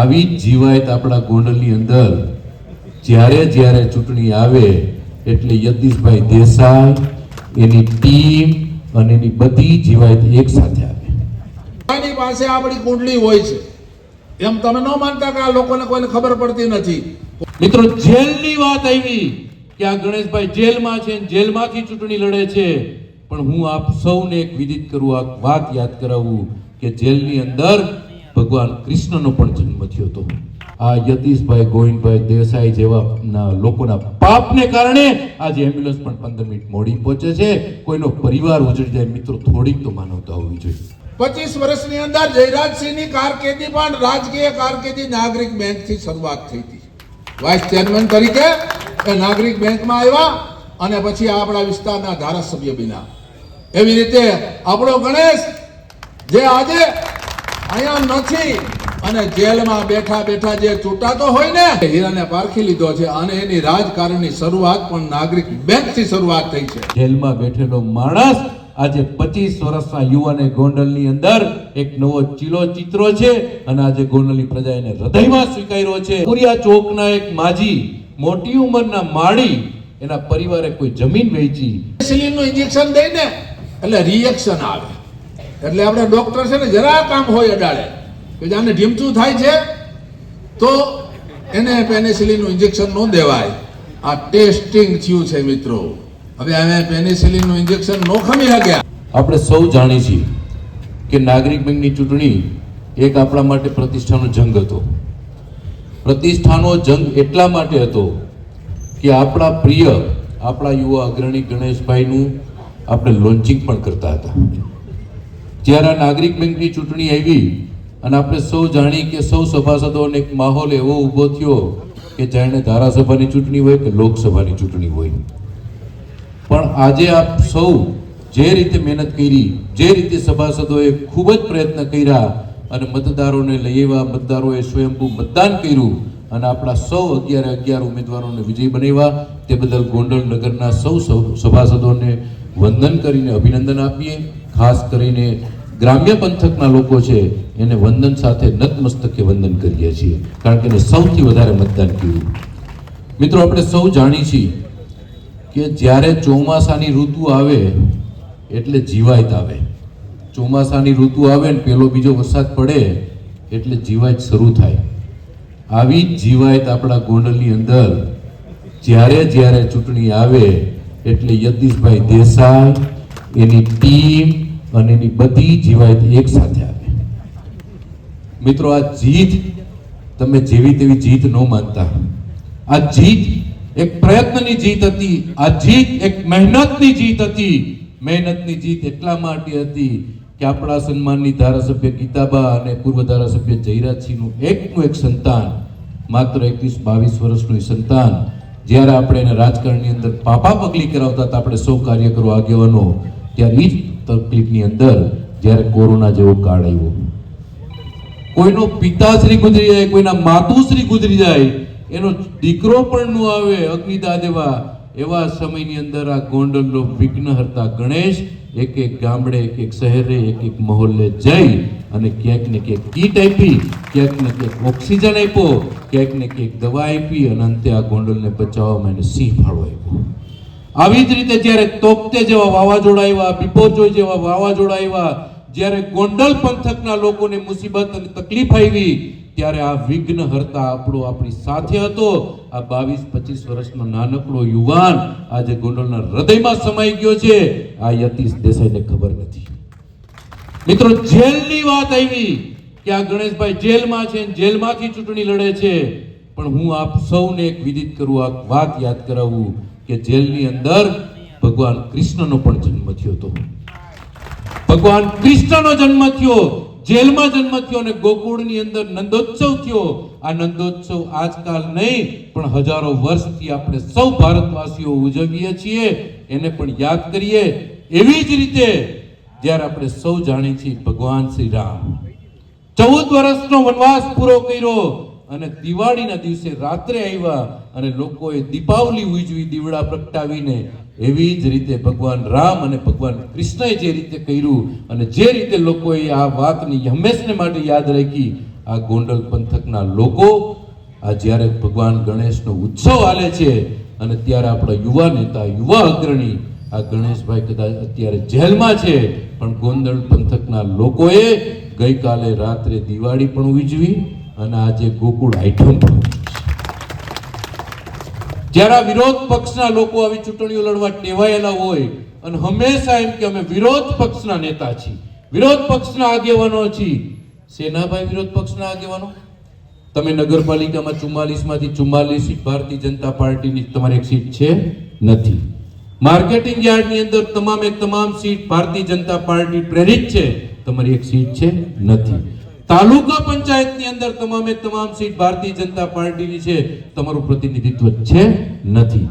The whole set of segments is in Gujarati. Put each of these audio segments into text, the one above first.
આવી જ જીવાયત આપણા ગોંડલની અંદર જ્યારે જ્યારે ચૂંટણી આવે એટલે યતીશભાઈ દેસાઈ એની ટીમ અને એની બધી જીવાયત એક સાથે આવે. એની પાસે આપણી કુંડલી હોય છે. એમ તમે ન માનતા કે આ લોકોને કોઈને ખબર પડતી નથી. મિત્રો જેલની વાત આવી કે આ ગણેશભાઈ જેલમાં છે અને જેલમાંથી ચૂંટણી લડે છે પણ હું આપ સૌને એક વિદિત કરું આ વાત યાદ કરાવું કે જેલની અંદર ભગવાન કૃષ્ણનો પણ જન્મ થયો હતો. આ યતીશભાઈ, ગોવિંદભાઈ દેસાઈ જેવા લોકોના પાપને કારણે આજે એમ્બ્યુલન્સ પણ પંદર મિનિટ મોડી પહોંચે છે. કોઈનો પરિવાર ઉજળી જાય, મિત્રો થોડીક તો માનવતા હોવી જોઈએ. પચીસ વર્ષની અંદર જયરાજસિંહની કારકિર્દી પણ રાજકીય કારકિર્દી નાગરિક બેંકથી શરૂઆત થઈ હતી. વાઇસ ચેરમેન તરીકે એ નાગરિક બેંકમાં આવ્યા અને પછી આપણા વિસ્તારના ધારાસભ્ય બિના એવી રીતે આપણો ગણેશ જે આજે અહીંયા નથી. અને જેલમાં બેઠા બેઠા જે ચૂંટાતો હોય ને હીરાને પારખી લીધો છે અને એની રાજકારણની શરૂઆત પણ નાગરિક બેંકથી શરૂઆત થઈ છે. જેલમાં બેઠેલો માણસ આજે પચીસ વર્ષના યુવાને ગોંડલની અંદર એક નવો ચીલો ચિત્રો છે અને આજે ગોંડલની પ્રજા એને હૃદયમાં સ્વીકાર્યો છે. પુરિયા ચોકના એક માજી મોટી ઉંમરના માળી એના પરિવારે કોઈ જમીન વેચી. પેનિસિલિનનું ઇન્જેક્શન દઈને એટલે રિએક્શન આવે. એટલે આપણે ડોક્ટર છે ને જરા કામ હોય અડાડે. કે જાને ઢીમચું થાય છે, તો એને પેનિસિલિનનું ઇન્જેક્શન ન દેવાય. આ ટેસ્ટિંગ થયું છે મિત્રો. હવે અમે પેનિસિલિનનું ઇન્જેક્શન નો ખમી શક્યા આપણે સૌ જાણીએ છીએ કે નાગરિક બેંકની ચૂંટણી એક આપણા માટે પ્રતિષ્ઠાનો જંગ હતો. પ્રતિષ્ઠાનો જંગ એટલા માટે હતો કે આપણા પ્રિય, આપણા યુવા અગ્રણી ગણેશભાઈનું આપણે લોન્ચિંગ પણ કરતા હતા. જ્યારે આ નાગરિક બેંકની ચૂંટણી આવી અને આપણે સૌ જાણી કે સૌ સભાસદોને એક માહોલ એવો ઊભો થયો કે જાણે ધારાસભાની ચૂંટણી હોય કે લોકસભાની ચૂંટણી હોય. પણ આજે આપ સૌ જે રીતે મહેનત કરી, જે રીતે સભાસદોએ ખૂબ જ પ્રયત્ન કર્યા અને મતદારોને લઈ આવ્યા, મતદારોએ સ્વયંભૂ મતદાન કર્યું અને આપણા સૌ અગિયારે અગિયાર ઉમેદવારોને વિજય બનાવ્યા. તે બદલ ગોંડલ નગરના સૌ સભાસદોને વંદન કરીને અભિનંદન આપીએ. ખાસ કરીને ગ્રામ્ય પંથકના લોકો છે, એને વંદન સાથે નતમસ્તકે વંદન કરીએ છીએ. કારણ કે એને સૌથી વધારે મતદાન કર્યું. મિત્રો, આપણે સૌ જાણીએ છીએ કે જ્યારે ચોમાસાની ઋતુ આવે, એટલે જીવાયત આવે. ચોમાસાની ઋતુ આવે ને પેલો બીજો વરસાદ પડે, એટલે જીવાયત શરૂ થાય. આવી જ જીવાયત આપણા ગોંડલની અંદર જ્યારે જ્યારે ચૂંટણી આવે, એટલે યતીશભાઈ દેસાઈ, એની ટીમ અને એની બધી જીવાયત એક સાથે આવે. મિત્રો, આ જીત તમે જેવી તેવી જીત ન માનતા. આ જીત એક પ્રયત્નની જીત હતી, આ જીત એક મહેનતની જીત હતી. મહેનતની જીત એટલા માટે હતી કે આપણા સન્માનની ધારાસભ્ય ગીતાબા અને પૂર્વ ધારાસભ્ય જયરાજસિંહનું એકનું એક સંતાન, માત્ર એકવીસ બાવીસ વર્ષનું સંતાન, જ્યારે આપણે એને રાજકારણની અંદર પાપા પગલી કરાવતા હતા, આપણે સૌ કાર્યકરો આગેવાનો ત્યારે જ તકલીફની અંદર જ્યારે કોરોના જેવો કાળ આવ્યો. કોઈનો પિતાશ્રી ગુજરી જાય, કોઈના માતુશ્રી ગુજરી જાય, એનો દીકરો પણ ન આવે અગ્નિદા દેવા, એવા સમયની અંદર આ ગોંડલનો વિઘ્ન હરતા ગણેશ એક એક ગામડે, એક એક શહેરે, એક એક મહોલ્લે જઈ અને ક્યાંક ને ક્યાંક કીટ આપી, ક્યાંક ને ક્યાંક ઓક્સિજન આપ્યો, ક્યાંક ને ક્યાંક દવા આપી અને અંતે આ ગોંડલને બચાવવામાં એને સિંહ ફાળો આપ્યો. આવી જ રીતે જ્યારે તોપતે જેવા વાવાઝોડા આવ્યા, બિપોરજોય જેવા વાવાઝોડા આવ્યા, જ્યારે ગોંડલ પંથકના લોકોને મુસીબત અને તકલીફ આવી, ત્યારે આ વિઘ્ન હરતા આપણો આપણી સાથે હતો. આ બાવીસ પચીસ વર્ષનો નાનકડો યુવાન આજે ગોંડલના હૃદયમાં સમાઈ ગયો છે. આ યતીશ દેસાઈને ખબર નથી. મિત્રો, જેલની વાત આવી કે આ ગણેશભાઈ જેલમાં છે, જેલમાંથી ચૂંટણી લડે છે. પણ હું આપ સૌને એક વિદિત કરું, આ વાત યાદ કરાવું. કે જેલની અંદર ભગવાન કૃષ્ણનો પણ જન્મ થયો હતો. ભગવાન કૃષ્ણનો જન્મ થયો, જેલમાં જન્મ થયો અને ગોકુળની અંદર નંદોત્સવ થયો. આ નંદોત્સવ આજકાલ નહીં, પણ હજારો વર્ષથી આપણે સૌ ભારતવાસીઓ ઉજવીએ છીએ. એને પણ યાદ કરીએ. એવી જ રીતે જ્યારે આપણે સૌ જાણીએ છીએ ભગવાન શ્રી રામ. ચૌદ વર્ષનો વનવાસ પૂરો કર્યો અને દિવાળીના દિવસે રાત્રે આવ્યા અને લોકોએ દીપાવલી ઉજવી, દીવડા પ્રગટાવીને એવી જ રીતે ભગવાન રામ અને ભગવાન કૃષ્ણએ જે રીતે કર્યું અને જે રીતે લોકોએ આ વાતની હંમેશને માટે યાદ રાખી, આ ગોંડલ પંથકના લોકો આ જ્યારે ભગવાન ગણેશનો ઉત્સવ આલે છે અને ત્યારે આપણા યુવા નેતા, યુવા અગ્રણી આ ગણેશભાઈ કદાચ અત્યારે જેલમાં છે, પણ ગોંડલ પંથકના લોકોએ ગઈકાલે રાત્રે દિવાળી પણ ઉજવી અને આજે ગોકુળ આઈટમ પણ જ્યારે વિરોધ પક્ષના લોકો આવી ચૂંટણીઓ લડવા ટેવાયેલા હોય, અને હંમેશા એમ કે અમે વિરોધ પક્ષના નેતા છીએ. વિરોધ પક્ષના આગેવાનો છીએ. સેનાભાઈ વિરોધ પક્ષના આગેવાનો? તમે નગરપાલિકામાં ચુમ્માલીસમાંથી ચુમ્માલીસ સીટ, ભારતીય જનતા પાર્ટીની તમારી એક સીટ છે? નથી. માર્કેટિંગ યાર્ડની અંદર તમામે તમામ સીટ ભારતીય જનતા પાર્ટી પ્રેરિત છે. તમારી એક સીટ છે? નથી. તાલુકા પંચાયતની અંદર તમામે તમામ સીટ ભારતીય જનતા પાર્ટીની છે. તમારું પ્રતિનિધિત્વ છે નથી.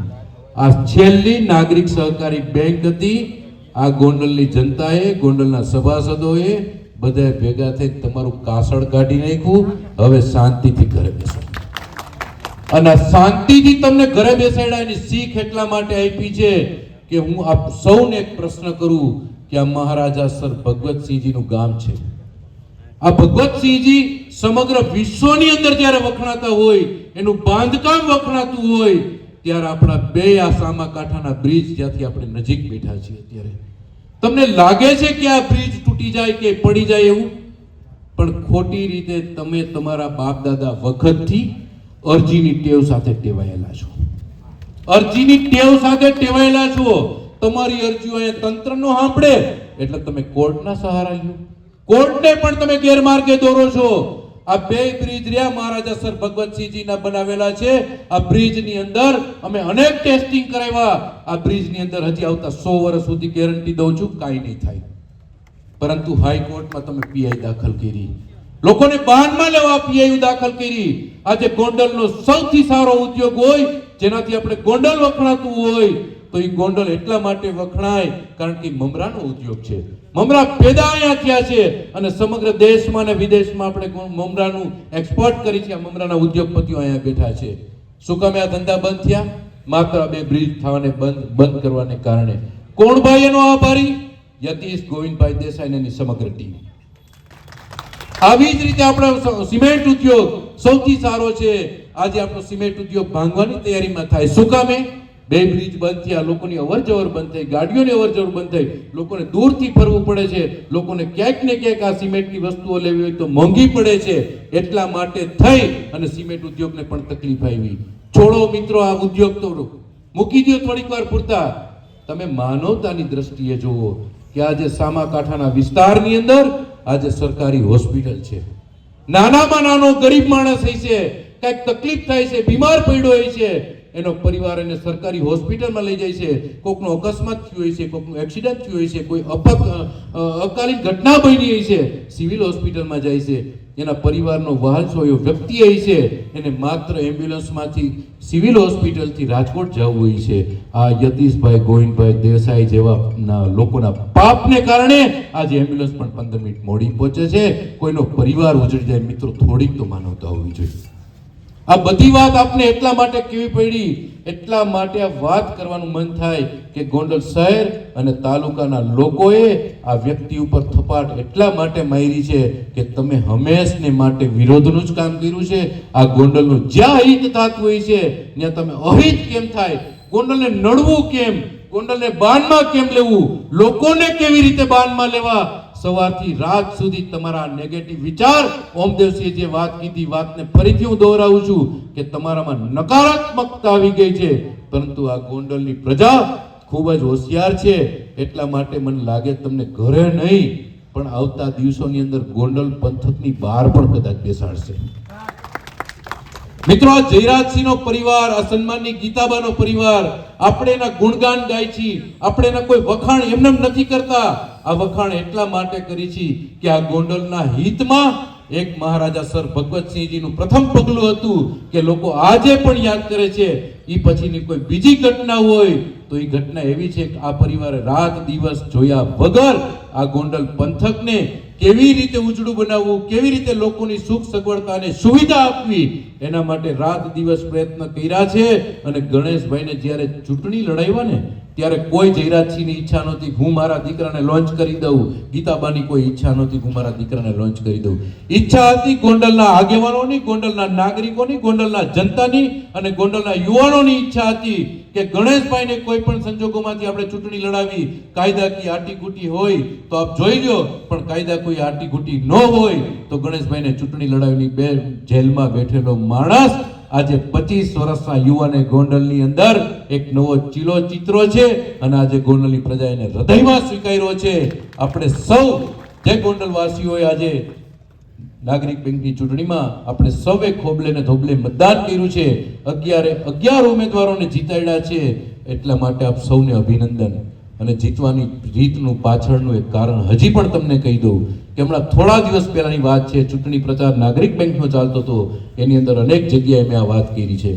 આ છેલ્લી નાગરિક સહકારી બેંક હતી. આ ગોંડલની જનતાએ, ગોંડલના સભાસદોએ બધાએ ભેગા થઈ તમારું કાસળ કાઢી નાખ્યું. હવે શાંતિથી ઘરે બેસો. અને શાંતિથી તમને ઘરે બેસાડ્યા એની શીખ એટલા માટે આપી છે કે હું આપ સૌને એક પ્રશ્ન કરું કે આ મહારાજા સર ભગવતસિંહજીનું ગામ છે. આ ભગવતસિંહજી સમગ્ર વિશ્વની અંદર જ્યારે વખણાતા હોય, એનું બાંધકામ વખણાતું હોય, ત્યારે આપણા બે આ સામા કાંઠાના બ્રિજ જ્યાંથી આપણે નજીક બેઠા છીએ અત્યારે. તમને લાગે છે કે આ બ્રિજ તૂટી જાય કે પડી જાય એવું? પણ ખોટી રીતે તમે તમારા બાપ દાદા વખતથી અરજીની ટેવ સાથે ટેવાયેલા છો. અરજીની ટેવ સાથે ટેવાયેલા છો. તમારી અરજીઓ અહીંયા તંત્રનો સાંભળે. એટલે તમે કોર્ટના સહારા લ્યો. કોર્ટને પણ તમે ગેરમાર્ગે દોરો છો. આ બે બ્રિજ રહ્યા, મહારાજા સર ભગવતસિંહજીના બનાવેલા છે. આ બ્રિજની અંદર અમે અનેક ટેસ્ટિંગ કરાવ્યા. આ બ્રિજની અંદર હજી આવતા સો વર્ષ સુધી ગેરંટી દઉં છું, કાંઈ નહીં થાય. પરંતુ હાઈકોર્ટમાં તમે પીઆઈ દાખલ કરી. લોકોને બાનમાં લેવા પીઆઈ દાખલ કરી. આજે ગોંડલનો સૌથી સારો ઉદ્યોગ હોય, જેનાથી આપણે ગોંડલ વખણાતું હોય. તો એ ગોંડલ એટલા માટે વખણાય કારણ કે મમરાનો ઉદ્યોગ છે. મમરા પેદા અહીંયા થયા છે અને સમગ્ર દેશમાં અને વિદેશમાં આપણે મમરાનું એક્સપોર્ટ કરી છે. મમરાના ઉદ્યોગપતિઓ અહીંયા બેઠા છે. શું કામે આ ધંધા બંધ થયા? માત્ર બે બ્રિજ થવાને બંધ બંધ કરવાને કારણે. કોણ ભાઈ એનો આભારી? યતીશ ગોવિંદભાઈ દેસાઈ અને સમગ્ર ટીમ. આવી જ રીતે આપણો સિમેન્ટ ઉદ્યોગ સૌથી સારો છે. આજે આપણો સિમેન્ટ ઉદ્યોગ ભાંગવાની તૈયારીમાં થાય. શું કામે? બે બ્રિજ બંધ થયા, લોકોની અવર જવર બંધ થઈ, ગાડીઓની અવર જવર બંધ થઈ. લોકોને દૂરથી ફરવું પડે છે. લોકોને ક્યાંક ને ક્યાંક આ સિમેન્ટની વસ્તુઓ લેવી હોય તો મોંઘી પડે છે. એટલા માટે થઈ અને સિમેન્ટ ઉદ્યોગને પણ તકલીફ આવી. છોડો મિત્રો, આ ઉદ્યોગ તો મૂકી દો થોડીક વાર પૂરતા. તમે માનવતાની દ્રષ્ટિએ જુઓ કે આજે સામાકાંઠાના વિસ્તારની અંદર આજે સરકારી હોસ્પિટલ છે. નાનામાં નાનો ગરીબ માણસ હોય છે કંઈક તકલીફ થાય છે, બીમાર પડ્યો હોય છે. એનો પરિવાર એને સરકારી હોસ્પિટલમાં લઈ જાય છે. કોકનો અકસ્માત થયો હોય છે, કોકનું એક્સિડન્ટ થયું હોય છે, કોઈ અપક અકાલીન ઘટના બની હોય છે, સિવિલ હોસ્પિટલમાં જાય છે. એના પરિવારનો વારસો એવો વ્યક્તિ હોય છે, એને માત્ર એમ્બ્યુલન્સમાંથી સિવિલ હોસ્પિટલથી રાજકોટ જવું હોય છે. આ યતીશભાઈ, ગોવિંદભાઈ દેસાઈ જેવા લોકોના પાપને કારણે આજે એમ્બ્યુલન્સ પણ પંદર મિનિટ મોડી પહોંચે છે. કોઈનો પરિવાર ઉજળી જાય, મિત્રો થોડીક તો માનવતા હોવી જોઈએ. આ બધી વાત આપને એટલા માટે કેવી પડી, એટલા માટે આ વાત કરવાનું મન થાય કે ગોંડલ શહેર અને તાલુકાના લોકોએ આ વ્યક્તિ ઉપર થપાટ એટલા માટે મારી છે કે તમે હંમેશને માટે વિરોધનું જ કામ કર્યું છે. આ ગોંડલનું જ્યાં હિત થતું હોય છે, ત્યાં તમે અહિત કેમ થાય? ગોંડલને નડવું કેમ? ગોંડલને બાનમાં કેમ લેવું? લોકોને કેવી રીતે બાનમાં લેવા? સવારથી રાત સુધી તમારા નેગેટિવ વિચાર ઓમદેવસિંહે જે વાત કીધી, વાતને ફરીથી હું દોહરાવું છું કે તમારામાં નકારાત્મકતા આવી ગઈ છે. પરંતુ આ ગોંડલની પ્રજા ખૂબ જ હોશિયાર છે. એટલા માટે મને લાગે તમને ઘરે નહીં, પણ આવતા દિવસોની અંદર ગોંડલ પંથકની બહાર પણ કદાચ બેસાડશે. મિત્રો જયરાજસિંહનો પરિવાર, આ સન્માનની ગીતાબાનો પરિવાર, આપણે એના ગુણગાન ગાય છીએ, આપણે એના કોઈ વખાણ એમને નથી કરતા. આ વખાણ એટલા માટે કરી છે કે આ ગોંડલના હિતમાં એક મહારાજા સર ભગવતસિંહજીનું પ્રથમ પગલું હતું કે લોકો આજે પણ યાદ કરે છે એ પછીની કોઈ બીજી ઘટના હોય તો એ ઘટના એવી છે કે આ પરિવારે રાત દિવસ જોયા વગર આ ગોંડલ પંથકને કેવી રીતે ઉજળું બનાવવું, કેવી રીતે લોકોની સુખ સગવડતા અને સુવિધા આપવી, એના માટે રાત દિવસ પ્રયત્ન કર્યા છે. અને ગણેશભાઈને જ્યારે ચૂંટણી લડાવ્યા ને, ત્યારે કોઈ જયરાજસિંહની ઈચ્છા નહોતી હું મારા દીકરાને લોન્ચ કરી દઉં. ગીતાબાની કોઈ ઈચ્છા નહોતી હું મારા દીકરાને લોન્ચ કરી દઉં. ઈચ્છા હતી ગોંડલના આગેવાનોની, ગોંડલના નાગરિકોની, ગોંડલના જનતાની અને ગોંડલના યુવાનોની ઈચ્છા હતી કે ગણેશભાઈને કોઈ પણ સંજોગોમાંથી આપણે ચૂંટણી લડાવી, કાયદાકીય આટીગુટી હોય તો આપ જોઈ લો પણ કાયદા કોઈ આટીગુટી ન હોય તો ગણેશભાઈને ચૂંટણી લડાવીની બે જેલમાં બેઠેલો માણસ આજે પચીસ વર્ષના યુવાને ગોંડલની અંદર એક નવો ચીલો ચિત્રો છે અને આજે ગોંડલની પ્રજા એને હૃદયમાં સ્વીકાર્યો છે. આપણે સૌ, જે ગોંડલવાસીઓએ આજે નાગરિક બેંકની ચૂંટણીમાં આપણે સૌએ ખોબલે ને ધોબલે મતદાન કર્યું છે. અગિયારે અગિયાર ઉમેદવારોને જીતાડ્યા છે. એટલા માટે આપ સૌને અભિનંદન અને જીતવાની રીતનું પાછળનું એક કારણ હજી પણ તમને કહી દઉં કે હમણાં થોડા દિવસ પહેલાની વાત છે, ચૂંટણી પ્રચાર નાગરિક બેંકનો ચાલતો હતો, એની અંદર અનેક જગ્યાએ મેં આ વાત કરી છે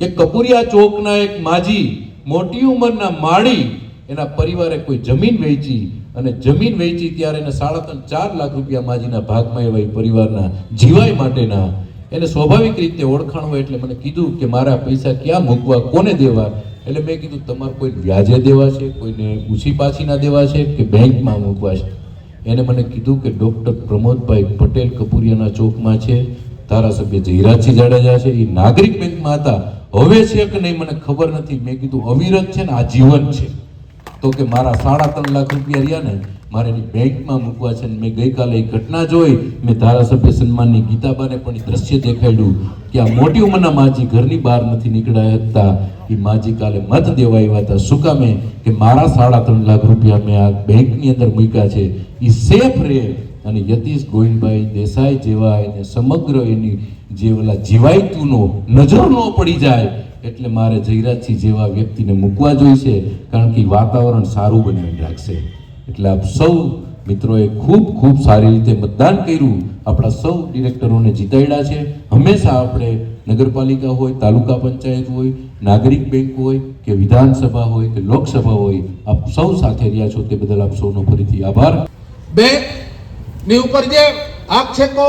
કે કપુરિયા ચોકના એક માજી, મોટી ઉંમરના માળી, એના પરિવારે કોઈ જમીન વેચી અને જમીન વેચી ત્યારે એને સાડા ત્રણ, ચાર લાખ રૂપિયા માજીના ભાગમાં એવા પરિવારના જીવાય માટેના એને સ્વાભાવિક રીતે ઓળખાણ હોય એટલે મને કીધું કે મારા પૈસા ક્યાં મૂકવા, કોને દેવા? એટલે મેં કીધું, તમારે કોઈ વ્યાજે દેવા છે? કોઈને ઊંચી પાછીના દેવા છે કે બેંકમાં મૂકવા છે? એને મને કીધું કે, ડૉક્ટર પ્રમોદભાઈ પટેલ કપૂરિયાના ચોકમાં છે, ધારાસભ્ય જયરાજસિંહ જાડેજા છે, એ નાગરિક બેંકમાં હતા. હવે છે કે નહીં મને ખબર નથી. મેં કીધું, અવિરત છે ને આજીવન છે. તો કે, મારા સાડા ત્રણ લાખ રૂપિયા રહ્યા ને મારે એની બેંકમાં મૂકવા છે મેં ગઈકાલે એ ઘટના જોઈ. મેં ધારાસભ્ય સન્માનની ગીતાબાને પણ દ્રશ્ય દેખાડ્યું કે આ મોટી ઉંમરના માજી ઘરની બહાર નથી નીકળ્યા હતા. એ માજી કાલે મત દેવા આવ્યા હતા. શું કામે? કે મારા સાડા ત્રણ લાખ રૂપિયા મેં આ બેંકની અંદર મૂક્યા છે. એ સેફ રહે અને યતીશ ગોવિંદભાઈ દેસાઈ જેવા એને સમગ્ર એની જે ઓલા જીવાયતુનો નજર ન પડી જાય એટલે મારે જયરાજસિંહ જેવા વ્યક્તિને મૂકવા જોઈશે કારણ કે વાતાવરણ સારું બનાવી રાખશે. એટલે આપ સૌ મિત્રોએ ખૂબ ખૂબ સારી રીતે મતદાન કર્યું. આપણા સૌ ડિરેક્ટરોને જીતાડ્યા છે. હંમેશા આપણે નગરપાલિકા હોય, તાલુકા પંચાયત હોય, નાગરિક બેંક હોય કે વિધાનસભા હોય કે લોકસભા હોય, આપ સૌ સાથે રહ્યા છો તે બદલ આપ સૌનો ફરીથી આભાર. બેંકની ઉપર જે આક્ષેપો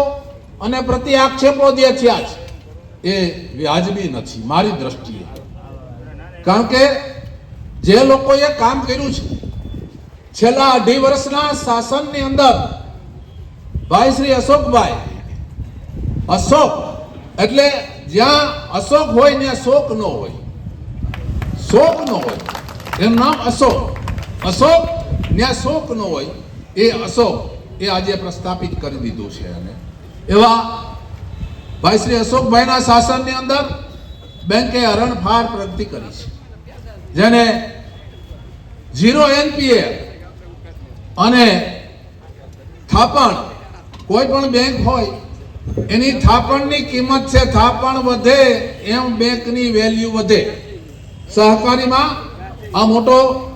અને પ્રતિ આક્ષેપો જે થયા છે એ વ્યાજબી નથી, મારી દ્રષ્ટિએ. કારણ કે જે લોકોએ કામ કર્યું છે છેલ્લા અઢી વર્ષના શાસનની અંદર ભાઈ શ્રી અશોકભાઈ, અશોક એટલે જ્યાં અશોક હોય ત્યાં શોક ન હોય, શોક ન હોય, એનું નામ અશોક. અશોક ત્યાં શોક ન હોય, એ અશોક એ આજે પ્રસ્થાપિત કરી દીધું છે અને એવા ભાઈ શ્રી અશોકભાઈના શાસનની અંદર બેંકે હરણફાળ પ્રગતિ કરી છે. જેને ઝીરો એનપીએ અને થાપણ, કોઈ પણ બેંક હોય, એની થાપણની કિંમત છે થાપણ વધે એમ બેંકની વેલ્યુ વધે. સહકારીમાં આ મોટો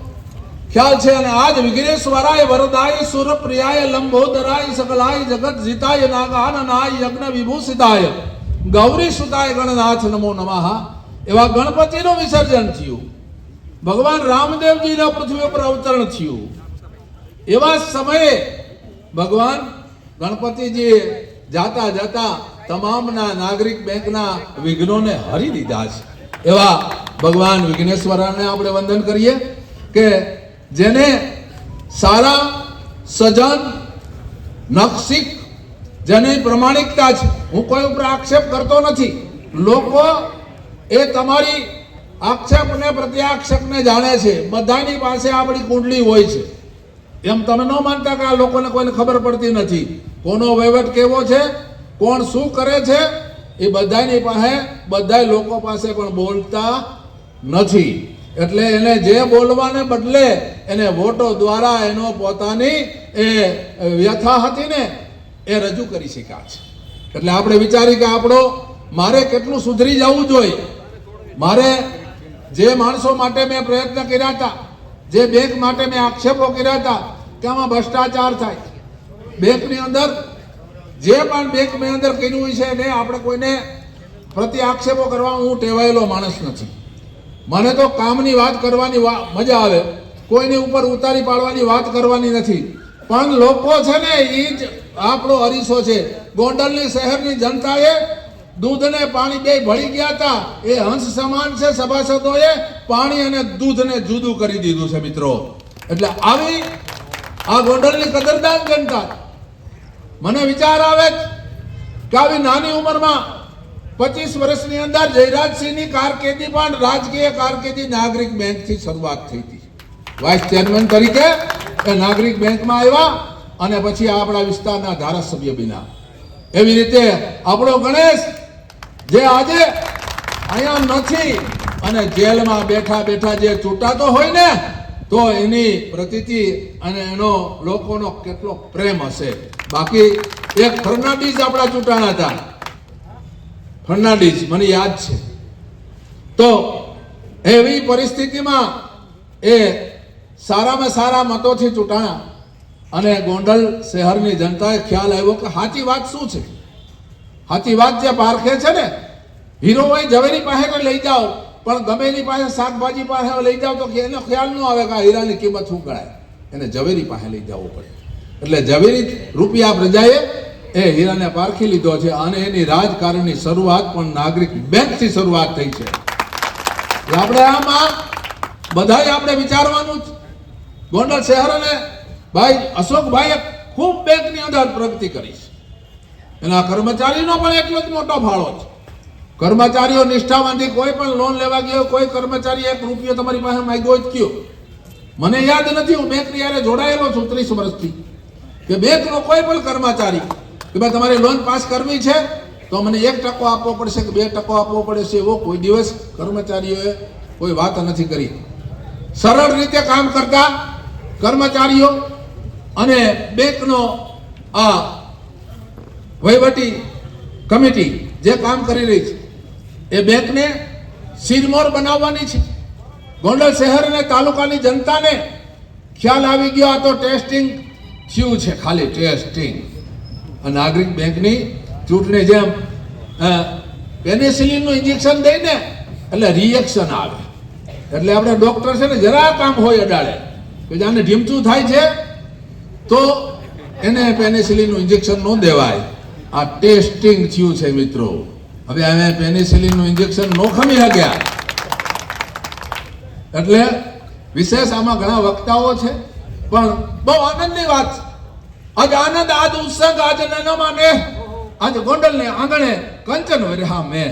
ખ્યાલ છે અને આજ વિઘ્નેશ્વરાય વરદાય સુરપ્રિયાય લંબોદરાય સકલાય જગત જીતાય નાગાનનાય યજ્ઞ વિભૂષિતાય. ગૌરી સુતાય ગણનાથ નમો નમઃ. એવા ગણપતિનું વિસર્જન થયું. ભગવાન રામદેવજીના પૃથ્વી પર અવતરણ થયું. એવા સમયે ભગવાન ગણપતિજીએ જાતા જાતા તમામના નાગરિક બેંકના વિઘ્નોને હરી દીધા છે. એવા ભગવાન વિઘ્નેશ્વરાને આપણે વંદન કરીએ કે જેને સારા સજન નક્ષિક, જેની પ્રમાણિકતા છે હું કોઈ ઉપર આક્ષેપ કરતો નથી, લોકો એ તમારી આક્ષેપ ને પ્રત્યાક્ષેપને જાણે છે. બધાની પાસે આપણી કુંડલી હોય છે. એમ તમે ન માનતા કે આ લોકોને કોઈને ખબર પડતી નથી. કોનો વહીવટ કેવો છે? કોણ શું કરે છે? એ બધાની પાસે બધા લોકો પાસે પણ બોલતા નથી. એટલે એને જે બોલવાને બદલે એને વોટો દ્વારા એનો પોતાની એ વ્યથા હતી ને એ રજૂ કરી શક્યા છે. એટલે આપણે વિચારી કે આપણો મારે કેટલું સુધરી જવું જોઈએ? મારે જે માણસો માટે મેં પ્રયત્ન કર્યા હતા, જે બેંક માટે મેં આક્ષેપો કર્યા હતા આમાં ભ્રષ્ટાચાર થાય. બેંકની અંદર, જે પણ બેંકની અંદર કર્યું છે ને આપણે કોઈને પ્રતિ આક્ષેપો કરવા હું ટેવાયેલો માણસ નથી. મને તો કામની વાત કરવાની મજા આવે. કોઈની ઉપર ઉતારી પાડવાની વાત કરવાની નથી. પણ લોકો છે ને એ જ આપણો અરીસો છે. ગોંડલની શહેરની જનતાએ દૂધ અને પાણી બે ભળી ગયા હતા. એ હંસ સમાન છે સભાસદોએ પાણી અને દૂધને જુદું કરી દીધું છે મિત્રો. એટલે આવી આ ગોંડલની કદરદાન જનતા. મને વિચાર આવે કે આવી નાની ઉંમરમાં પચીસ વર્ષની અંદર જયરાજસિંહની કારકિર્દી પણ રાજકીય કારકિર્દી નાગરિક બેંકથી શરૂઆત થઈ હતી. વાઇસ ચેરમેન તરીકે એ નાગરિક બેંકમાં આવ્યા અને પછી આપણા વિસ્તારના ધારાસભ્ય બિના એવી રીતે આપણો ગણેશ જે આજે અહીંયા નથી અને જેલમાં બેઠા બેઠા જે ચૂંટાતો હોય ને તો એની પ્રતીતિ અને એનો લોકોનો કેટલો પ્રેમ હશે. બાકી એક ફર્નાન્ડીઝ આપણા ચૂંટાણા હતા. ફર્નાન્ડીઝ મને યાદ છે. તો એવી પરિસ્થિતિમાં એ સારામાં સારા મતોથી ચૂંટાણા અને ગોંડલ શહેરની જનતાએ ખ્યાલ આવ્યો કે સાચી વાત શું છે? સાચી વાત જે પારખે છે ને હીરો હોય ઝવેરી પાસે લઈ જાઓ. પણ ગમે એની પાસે શાકભાજી પાસે લઈ જાઓ તો એનો ખ્યાલ ન આવે કે આ હીરાની કિંમત શું ગણાય. એને ઝવેરી પાસે લઈ જવું પડે. એટલે ઝવેરી રૂપિયા પ્રજાએ એ હીરાને પારખી લીધો છે અને એની રાજકારણની શરૂઆત પણ નાગરિક બેંકથી શરૂઆત થઈ છે. આપણે આમાં બધાએ આપણે વિચારવાનું જ. ગોંડલ શહેર અને ભાઈ અશોકભાઈએ ખૂબ બેંકની અંદર પ્રગતિ કરી છે. એના કર્મચારીનો પણ એટલો જ મોટો ફાળો છે. કર્મચારીઓ નિષ્ઠાવાનથી કોઈ પણ લોન લેવા ગયો, કોઈ કર્મચારી એક રૂપિયો તમારી પાસે માંગ્યો જ કયો? મને યાદ નથી, હું બેંકની યારે જોડાયેલો છું ત્રીસ વર્ષથી. કે બેંકનો કોઈ પણ કર્મચારી કે ભાઈ તમારી લોન પાસ કરવી છે, તો મને એક ટકો આપવો પડશે કે બે ટકો આપવો પડશે એવો કોઈ દિવસ કર્મચારીઓએ કોઈ વાત નથી કરી. સરળ રીતે કામ કરતા કર્મચારીઓ અને બેંકનો આ વહીવટી કમિટી જે કામ કરી રહી છે એ બેંકને સિરમોર બનાવવાની છે. ગોંડલ શહેર અને તાલુકાની જનતાને ખ્યાલ આવી ગયો આ તો ટેસ્ટિંગ થયું છે, ખાલી ટેસ્ટિંગ. નાગરિક બેંકની ચૂંટણી જેમ પેનિસિલિનનું ઇન્જેક્શન દઈને એટલે રિએક્શન આવે. એટલે આપણે ડોક્ટર છે ને જરા કામ હોય અડાડે. કે જાને ઢીમચું થાય છે, તો એને પેનિસિલિનનું ઇન્જેક્શન ન દેવાય. આ ટેસ્ટિંગ થયું છે મિત્રો. હવે અમે પેનિસિલિનનું ઇન્જેક્શન નો ખમી શક્યા એટલે વિશેષ આમાં ઘણા વક્તાઓ છે, પણ બહુ આનંદની વાત. આજ આનંદ, આજ ઉત્સંગ, આજ નનમાં ને આજ ગોંડલ ને આંગણે કંચન વર્યા મેં